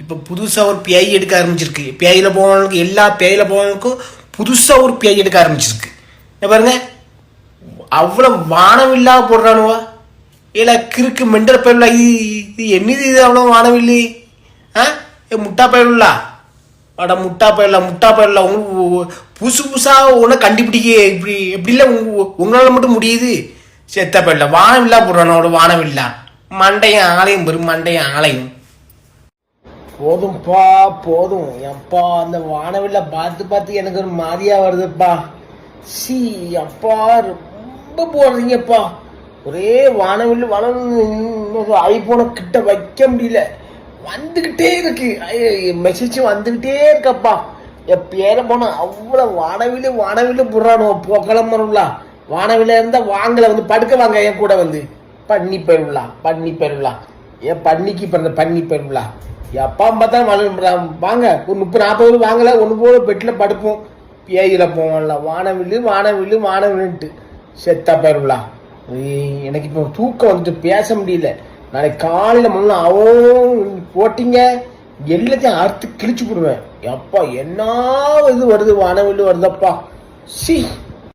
இப்போ புதுசாக ஒரு பேய் எடுக்க ஆரம்பிச்சிருக்கு. பேயில் போனவனுக்கு எல்லா பேயில் போனவனுக்கும் புதுசாக ஒரு பேய் எடுக்க ஆரம்பிச்சிருக்கு. என்ன பாருங்க. அவ்வளோ வானவில்லா போடுறானுவா. இல்லை கிறுக்கு மெண்டல் பயிலா இது இது என்னது இது அவ்வளோ வானவில்லி ஆ? முட்டா பயிலா அட முட்டா பயிலா முட்டா பயிலா உங்களுக்கு புதுசு புதுசாக ஒன்று கண்டுபிடிக்க. இப்படி எப்படில உங்களால் மட்டும் முடியுது? செத்த பயிலா இல்லா போடுறானோ அவ்வளோ வானவில்லா மண்டையும் ஆலையும் பெரும் மண்டையும் ஆலையும் போதும்ப்பா போதும். எப்பா அந்த வானவில்ல பார்த்து பார்த்து எனக்கு ஒரு மாதிரியா வருதுப்பா. சி அப்பா ரொம்ப போடுறீங்கப்பா. ஒரே வானவில் வளர்ந்து ஐபோனை கிட்ட வைக்க முடியல. வந்துக்கிட்டே இருக்கு. மெசேஜ் வந்துக்கிட்டே இருக்கப்பா. என் பேரை போன அவ்வளோ வானவில் வானவில் புறானோ போக்கலமருங்களா வானவில இருந்தா வாங்கல வந்து படுக்க வாங்க என் கூட வந்து. பண்ணி பெருவிழா பண்ணி பெருவிழா ஏன் பண்ணிக்கு பிறந்த பண்ணி பெருவிழா எப்பா பார்த்தா மழை வாங்க ஒரு முப்பது நாற்பது வாங்கல ஒன்று போல பெட்டில் படுப்போம். பேயில போவோம்ல வானவில்லு வானவில்லு வானவில்லுன்ட்டு செத்தா பெருவிழா எனக்கு இப்போ தூக்கம் வந்துட்டு பேச முடியல. நாளைக்கு காலையில் முன்னே அவன் போட்டிங்க. எல்லாத்தையும் அறுத்து கிழிச்சு போடுவேன். எப்பா என்ன இது வருது? வானவில்லு வருதப்பா. சி.